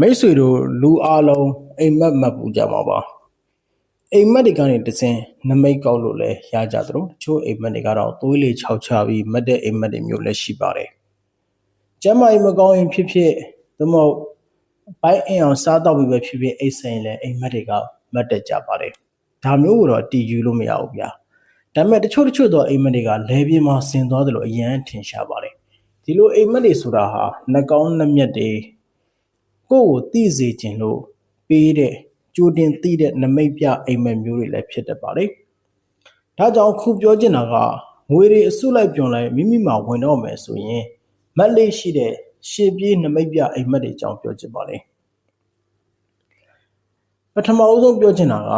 မိတ်ဆွေတို့လူအားလုံးအိမ်မက်မက်ပူကြမှာပါအိမ်မက်တွေကနေတစ်စင်နမိတ်ကောက်လို့လည်းရကြသလိုတချို့အိမ်မက်တွေကတော့သွေးလေခြောက်ချပြီးမက်တဲ့အိမ်မက်တွေမျိုးလည်းရှိပါတယ်ကျမ်းမာရေးမကောင်းရင်ဖြစ်ဖြစ်သို့မဟုတ်ဘိုင်းအင်အောင်စားတော့ပြီးပဲဖြစ်ဖြစ်အိတ်ဆိုင်လည်းအိမ်မက်တွေကမက်တက်ကြပါတယ်ဒါမျိုးကိုတော့တည်ယူလို့မရဘူးဗျာဒါပေမဲ့တချို့တချို့သောအိမ်မက်တွေကလဲပြင်းမှာဆင်သွားတယ်လို့အရန်ထင်ရှားပါတယ်ဒီလိုအိမ်မက်တွေဆိုတာဟာနှကောင်းနှမျက်တွေ ကိုယ့်ကိုသိစေခြင်းလို့ပေးတဲ့ကြိုတင်သိတဲ့နမိတ်ပြအိမ်မက်မျိုးတွေလည်းဖြစ်တတ်ပါလေ။ဒါကြောင့်ခုပြောချင်တာကငွေတွေအစုလိုက်ပြုံလိုက်မိမိမှာဝင်တော့မယ်ဆိုရင်မက်လေးရှိတဲ့ရှေ့ပြေးနမိတ်ပြအိမ်မက်တွေအကြောင်းပြောချင်ပါလေ။ပထမအဆုံးပြောချင်တာက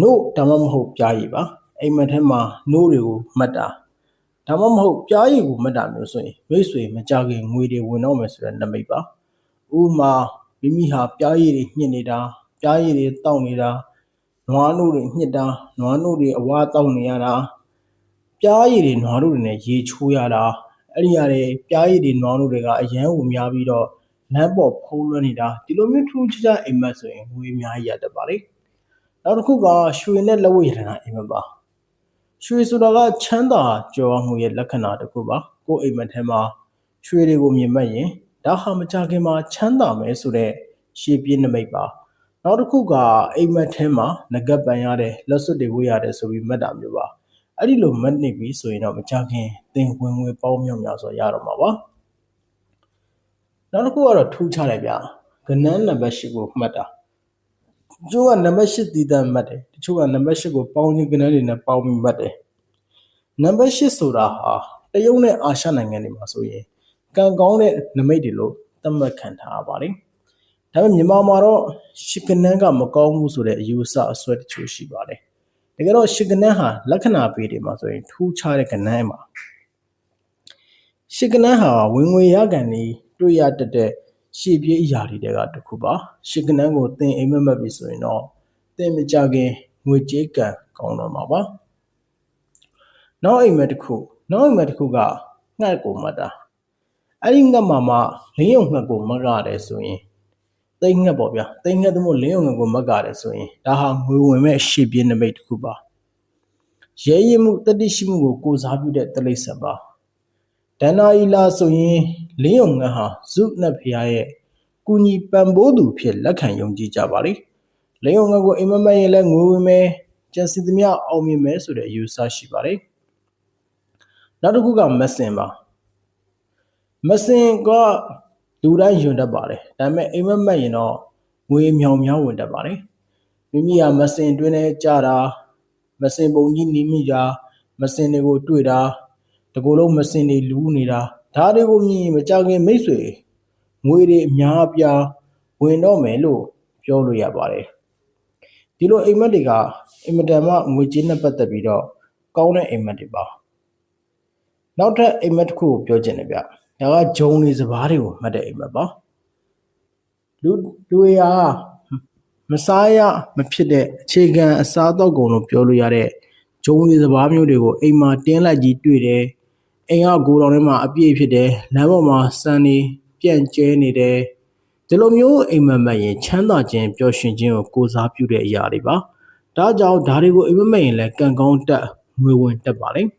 နို့ဒါမှမဟုတ်ပြားရည်ပါအိမ်မက်ထဲမှာနို့တွေကိုမှတ်တာဒါမှမဟုတ်ပြားရည်ကိုမှတ်တာမျိုးဆိုရင်မိတ်ဆွေမကြခင်ငွေတွေဝင်တော့မယ်ဆိုတဲ့နမိတ်ပါ။ ဥမာမိမိဟာပြားရည်တွေညှစ်နေတာပြားရည်တွေတောက်နေတာနွားနို့တွေညှစ်တာနွားနို့တွေအဝါတောက်နေရတာပြားရည်တွေနွားနို့တွေနဲ့ရေချိုးရတာအဲ့ဒီရတယ်ပြားရည်တွေနွားနို့တွေကအရန်ကိုများပြီးတော့လမ်းပေါ်ဖုံးလွှမ်းနေတာဒီလိုမျိုးထူးခြားခြားအိမ်မက်ဆိုရင်ငွေအများကြီးရတတ်ပါလေနောက်တစ်ခုကရွှေနဲ့လက်ဝတ်ရတနာအိမ်မက်ပါရွှေဆိုတာကချမ်းသာကြော်မှုရဲ့လက္ခဏာတစ်ခုပါကိုယ်အိမ်မက်ထဲမှာရွှေတွေကိုမြင်မှတ်ရင် ဒါဟာမကြခင်မှာချမ်းသာမယ်ဆိုတဲ့ရှေးပြင်းနမိတ်ပါနောက်တစ်ခုကအိမ်မက်ထဲမှာငကပ်ပန်ရတယ်လက်စွပ်တွေဝေးရတယ်ဆိုပြီးမှတ်တာမျိုးပါအဲ့ဒီလိုမှတ်နေပြီဆိုရင်တော့မကြခင်သင်ဝင်ဝင်ပေါင်းမြောက်များဆိုရတော့မှာပါနောက်တစ်ခုကတော့ထူးခြားတယ်ဗျကနန်းနံပါတ်၈ကိုမှတ်တာတချို့ကနံပါတ်၈တည်တတ်မှတ်တယ်တချို့ကနံပါတ်၈ကိုပေါင်းခြင်းကနန်းတွေနဲ့ပေါင်းပြီးမှတ်တယ်နံပါတ်၈ဆိုတာဟာတရုတ်နဲ့အာရှနိုင်ငံတွေမှာဆိုရင် ကံကောင်းတဲ့နမိတ်တွေလို့သတ်မှတ်ခံထားရပါတယ်။ဒါပေမဲ့မြန်မာမှာတော့ရှစ်ကနန်းကမကောင်းဘူးဆိုတဲ့အယူအဆအစွဲတချို့ရှိပါတယ်။တကယ်တော့ရှစ်ကနန်းဟာလက္ခဏာပေတွေမှာဆိုရင်ထူးခြားတဲ့ကနန်းမှာရှစ်ကနန်းဟာဝင်ငွေရကန်နေတွေ့ရတတ်တဲ့ရှေ့ပြေးအရာတွေတဲကတစ်ခုပါရှစ်ကနန်းကိုသင်အိမ်မက်မက်ပြီဆိုရင်တော့သင်မကြခင်ငွေကြေးကံကောင်းတော့မှာပါနောက်အိမ်မက်တစ်ခုနောက်အိမ်မက်တစ်ခုကငှက်ကိုမှတ်တာ အဲ့ဒီငှက်မှာမှလင်းယုံငှက်ကိုမကရတယ်ဆိုရင်သိငှက်ပေါ့ဗျာသိငှက်သမုတ်လင်းယုံငှက်ကိုမကရတယ်ဆိုရင်ဒါဟာငွေဝင်မဲ့ရှေ့ပြင်းနမိတ်တစ်ခုပါရဲရင်မှုတတိရှိမှုကိုကိုစားပြုတဲ့တလိษံပါဒန္နာဤလာဆိုရင်လင်းယုံငှက်ဟာဇုနတ်ဖရာရဲ့ကုညီပံပိုးသူဖြစ်လက်ခံယုံကြည်ကြပါလေလင်းယုံငှက်ကိုအိမ်မက်မက်ရင်လည်းငွေဝင်မဲ့ကျန်စီသမျှအောင်မြင်မယ်ဆိုတဲ့အယူဆရှိပါတယ်နောက်တစ်ခုကမစင်ပါ မစင်ကလူတိုင်းယွန်တတ်ပါတယ်ဒါပေမဲ့အိမ်မက်မက်ရင်တော့ငွေမြောင်မြောင်ဝင်တတ်ပါတယ်မိမိကမစင်တွင်းထဲကြတာမစင်ပုံကြီးနီးမိတာမစင်တွေကိုတွေ့တာတကူလုံးမစင်တွေလူးနေတာဒါတွေကိုမြင်မကြခင်မိတ်ဆွေငွေတွေအများအပြားဝင်တော့မယ်လို့ပြောလို့ရပါတယ်ဒီလိုအိမ်မက်တွေကအင်မတန်မှငွေကြေးနဲ့ပတ်သက်ပြီးတော့ကောင်းတဲ့အိမ်မက်တွေပါနောက်ထပ်အိမ်မက်တစ်ခုကိုပြောချင်တယ်ဗျ ဒါကဂျုံတွေစပားတွေကိုမှတ်တဲ့အိမ်မက်ပါလူတွေဟာမစားရမဖြစ်တဲ့အခြေခံအစားအသောက်ကုန်လို့ပြောလို့ရတဲ့ဂျုံတွေစပားမျိုးတွေကိုအိမ်မှာတင်းလိုက်ကြီးတွေ့တယ်အိမ်ကကိုတော်ထဲမှာအပြည့်ဖြစ်တယ်လမ်းပေါ်မှာစံနေပြန့်ကျဲနေတယ်ဒီလိုမျိုးအိမ်မက်မက်ရင်ချမ်းသာခြင်းပျော်ရွှင်ခြင်းကိုကိုစားပြုတဲ့အရာတွေပါဒါကြောင့်ဒါတွေကိုအိမ်မက်မက်ရင်လည်းကံကောင်းတက်ငွေဝင်တက်ပါလိမ့်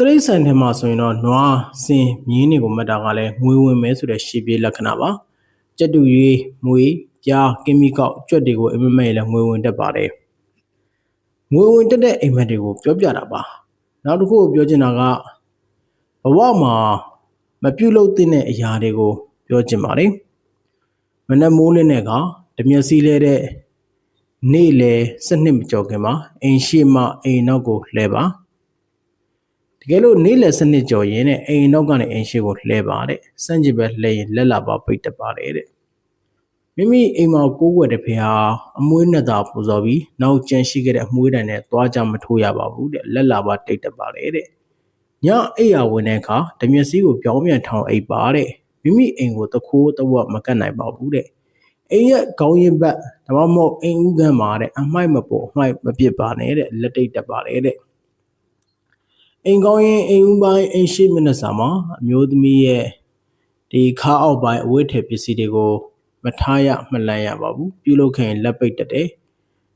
တရိษံထဲမှာဆိုရင်တော့နွားစင်မြင်းတွေကိုမှတ်တာကလည်းငွေဝင်မဲဆိုတဲ့ရှေ့ပြေးလက္ခဏာပါကြက်တူရွေးမွေပြားကင်းမီကောက်ကြွက်တွေကိုအိမ်မက်မဲ့လည်းငွေဝင်တတ်ပါတယ်ငွေဝင်တက်တဲ့အိမ်မက်တွေကိုပြောပြတာပါနောက်တစ်ခုကိုပြောချင်တာကဘဝမှာမပြုတ်လို့တဲ့အရာတွေကိုပြောချင်ပါတယ်မနက်မိုးလင်းတဲ့ကဓမျက်စီးလဲတဲ့နေ့လေစနစ်မကြော်ခင်မှာအိမ်ရှိမှအိမ်နောက်ကိုလှဲပါတ ကယ်လို့နေ့လယ်စနစ်ကြော်ရင်တဲ့အိမ်နောက်ကနေအိမ်ရှိကိုလှဲပါတဲ့စန့်ကျင်ဘက်လှဲရင်လက်လာပါပိတ်တပါတယ်တဲ့မိမိအိမ်မှာကိုးကွယ်တဲ့ဖေဟာအမွှေးနဲ့သာပူဇော်ပြီးနောက်ကျန်ရှိခဲ့တဲ့အမွှေးတန်နဲ့သွားကြမထိုးရပါဘူးတဲ့လက်လာပါတိတ်တပါတယ်တဲ့ညအိယာဝင်တဲ့အခါဓမျက်စည်းကိုပြောင်းပြန်ထောင်အိပ်ပါတဲ့မိမိအိမ်ကိုတခိုးတဝက်မကတ်နိုင်ပါဘူးတဲ့အိမ်ရဲ့ခေါင်းရင်ဘက်ဒါမှမဟုတ်အိမ်ဦးကန်းမှာတဲ့အမိုက်မပေါ်အမိုက်မပစ်ပါနဲ့တဲ့လက်တိတ်တက်ပါတယ်တဲ့ အိမ်ကောင်းရင်အိမ်ဦးပိုင်းအိမ်ရှိမျက်နှာစာမှာအမျိုးသမီးရဲ့ဒီခါအောက်ပိုင်းအဝတ်ထည်ပစ္စည်းတွေကိုမထားရမလန့်ရပါဘူးပြုလုပ်ခင်လက်ပိတ်တက်တယ်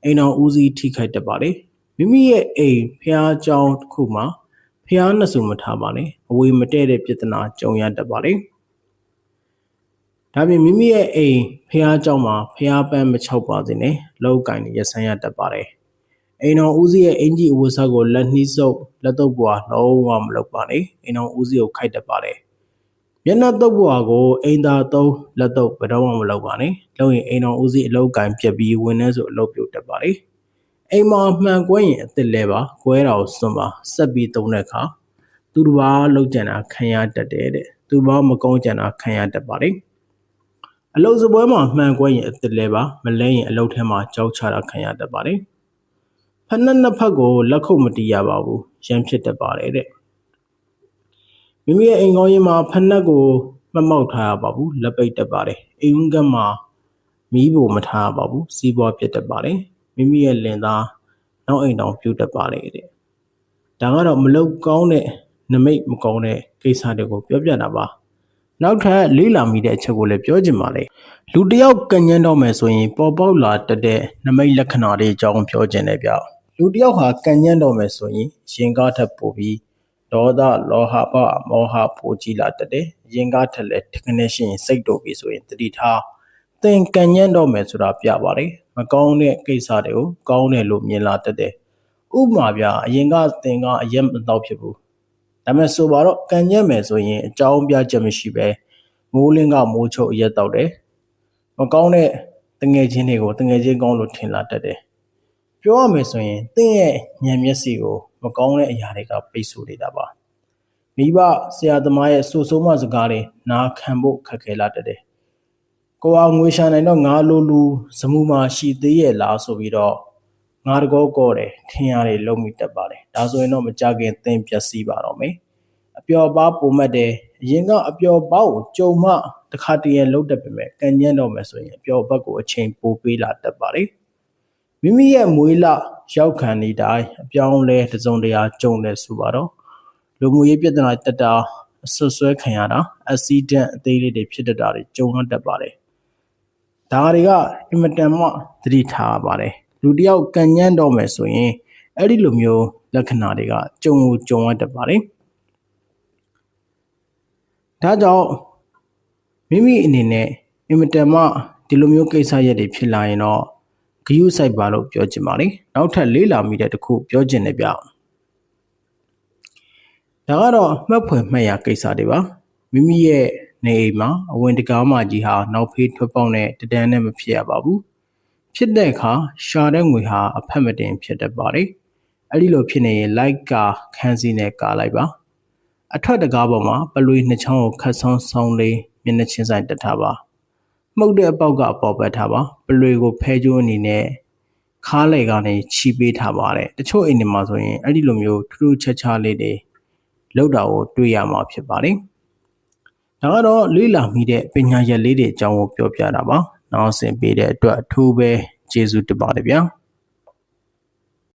အိမ်အောင်ဦးစီးထိခိုက်တတ်ပါတယ်မိမိရဲ့အိမ်ဖျားကြောင်တစ်ခုမှာဖျားနှစ်စုမထားပါနဲ့အဝေးမတည့်တဲ့ပြဿနာကြုံရတတ်ပါတယ်ဒါပြင်မိမိရဲ့အိမ်ဖျားကြောင်မှာဖျားပန်းမချောက်ပါစေနဲ့လောက်ကင်ရဆန်းရတတ်ပါတယ် အိမ်တော်ဦးစီးရဲ့အင်ကြီးအဝတ်စားကိုလက်နှီးစုပ်လက်တော့ပွားလုံးဝမလုပ်ပါနဲ့အိမ်တော်ဦးစီးကိုခိုက်တတ်ပါတယ်မျက်နှာတုပ်ပွားကိုအိမ်သာသုံးလက်တော့ဘယ်တော့မှမလုပ်ပါနဲ့လုပ်ရင်အိမ်တော်ဦးစီးအလောက်ကင်ပြက်ပြီးဝင်နေဆိုအလုပ်ပြုတ်တတ်ပါတယ်အိမ်မှာမှန်ကွဲရင်အစ်စ်လဲပါကွဲတာကိုစွန့်ပါဆက်ပြီးသုံးတဲ့အခါသူတစ်ပါးလောက်ကြံတာခံရတတ်တယ်တဲ့သူတစ်ပါးမကောင်းကြံတာခံရတတ်ပါတယ်အလုတ်စပွဲမှာမှန်ကွဲရင်အစ်စ်လဲပါမလဲရင်အလုတ်ထဲမှာကြောက်ချတာခံရတတ်ပါတယ် ဖက်နှစ်နှစ်ဖက်ကိုလက်ခုပ်မတီးရပါဘူးရမ်းဖြစ်တတ်ပါတယ်တဲ့မိမိရဲ့အိမ်ကောင်းရင်မှာဖက်နှက်ကိုမမောက်ထားရပါဘူးလက်ပိတ်တတ်ပါတယ်အိမ်ကမှာမီးဖို့မထားရပါဘူးစီးပွားဖြစ်တတ်ပါတယ်မိမိရဲ့လင်သားနောက်အိမ်တောင်ပြုတ်တတ်ပါတယ်တဲ့ဒါကတော့မလောက်ကောင်းတဲ့နမိတ်မကောင်းတဲ့ကိစ္စတွေကိုပြောပြတာပါနောက်ထပ်လေးလာမိတဲ့အချက်ကိုလည်းပြောချင်ပါလေလူတစ်ယောက်ကညမ်းတော့မယ်ဆိုရင်ပေါ်ပေါက်လာတတ်တဲ့နမိတ်လက္ခဏာတွေအကြောင်းပြောချင်တယ်ဗျ လူတစ်ယောက်ဟာကညမ်းတော့မယ်ဆိုရင်ရင်ကားထပ်ပို့ပြီးဒေါသလောဟပမောဟပိုကြီးလာတတ်တယ်ရင်ကားထက်လည်းတခနဲ့ရှိရင်စိတ်တို့ပြီဆိုရင်တတိထားသင်ကညမ်းတော့မယ်ဆိုတာပြပါတယ်မကောင်းတဲ့ကိစ္စတွေကိုကောင်းတယ်လို့မြင်လာတတ်တယ်ဥပမာဗျအရင်ကသင်ကအရက်မတော့ဖြစ်ဘူးဒါပေမဲ့ဆိုပါတော့ကန်ညက်မယ်ဆိုရင်အကြောင်းပြချက်မရှိပဲမိုးလင်းကမိုးချုပ်အရက်တော့တယ်မကောင်းတဲ့တငယ်ချင်းတွေကိုတငယ်ချင်းကောင်းလို့ထင်လာတတ်တယ် ပြောရမယ်ဆိုရင်သင်ရဲ့ဉာဏ်မျက်စိကိုမကောင်းတဲ့အရာတွေကပိတ်ဆို့နေတာပါမိဘဆရာသမားရဲ့ဆူဆုံးမစကားတွေနားခံဖို့ခက်ခဲလာတတ်တယ်ကိုအောင်ငွေရှာနိုင်တော့ငါလိုလူစမှုမှာရှိသေးရဲ့လားဆိုပြီးတော့ငါတကောကောတယ်ထင်ရတယ်လုံးမိတက်ပါတယ်ဒါဆိုရင်တော့မကြခင်သင်ပျက်စီးပါတော့မယ်အပျော်ပါပုံမှတ်တယ်အရင်ကအပျော်ပါကိုကြုံမှတခါတည်းရလုံးတက်ပေမဲ့ကန်ညံ့တော့မယ်ဆိုရင်အပျော်ဘက်ကိုအချိန်ပိုပေးလာတတ်ပါတယ် မိမိရဲ့မွေးလရောက်ခံနေတိုင်းအပြောင်းလဲတစုံတရာကြုံတယ်ဆိုပါတော့လူမှုရေးပြဿနာတက်တာအဆွဆွဲခံရတာအက်ဆီဒန့်အသေးလေးတွေဖြစ်တတ်တာတွေကြုံရတတ်ပါတယ်ဒါတွေကအင်မတန်မှသတိထားပါတယ်လူတယောက်ကန်ညံ့တော့မယ်ဆိုရင်အဲ့ဒီလိုမျိုးလက္ခဏာတွေကကြုံကြုံရတတ်ပါတယ်ဒါကြောင့်မိမိအနေနဲ့အင်မတန်မှဒီလိုမျိုးကိစ္စရက်တွေဖြစ်လာရင်တော့ ဂယုစိုက်ပါလို့ပြောချင်ပါတယ်နောက်ထပ်လေးလာမိတဲ့တခုပြောချင်တယ်ဗျဒါကတော့မှတ်ဖွယ်မှတ်ရကိစ္စတွေပါမိမိရဲ့နေအိမ်မှာအဝင်တကားမကြီးဟာနောက်ဖေးထွက်ပေါက်နဲ့တဒန်းနဲ့မဖြစ်ရပါဘူးဖြစ်တဲ့အခါရှာတဲ့ငွေဟာအဖက်မတင်ဖြစ်တတ်ပါတယ်အဲ့ဒီလိုဖြစ်နေရင်လိုက်ကာခန်းစီနဲ့ကာလိုက်ပါအထွက်တကားပေါ်မှာပလွေနှစ်ချောင်းကိုခတ်ဆုံးဆုံးလေးမျက်နှာချင်းဆိုင်တက်ထားပါ မှုတ်တဲ့အပေါက်ကအပေါ်ပတ်ထားပါပလွေကိုဖဲကျိုးအနေနဲ့ခါးလေကနေချီပေးထားပါတယ်တချို့အိမ်တွေမှာဆိုရင်အဲ့ဒီလိုမျိုးထူးထူးခြားခြားလေးတွေလောက်တာကိုတွေ့ရမှာဖြစ်ပါတယ်ဒါကတော့လေးလာမိတဲ့ပညာရက်လေးတွေအကြောင်းကိုပြောပြတာပါနောက်ဆင်ပေးတဲ့အတွက်အထူးပဲကျေးဇူးတင်ပါတယ်ဗျာ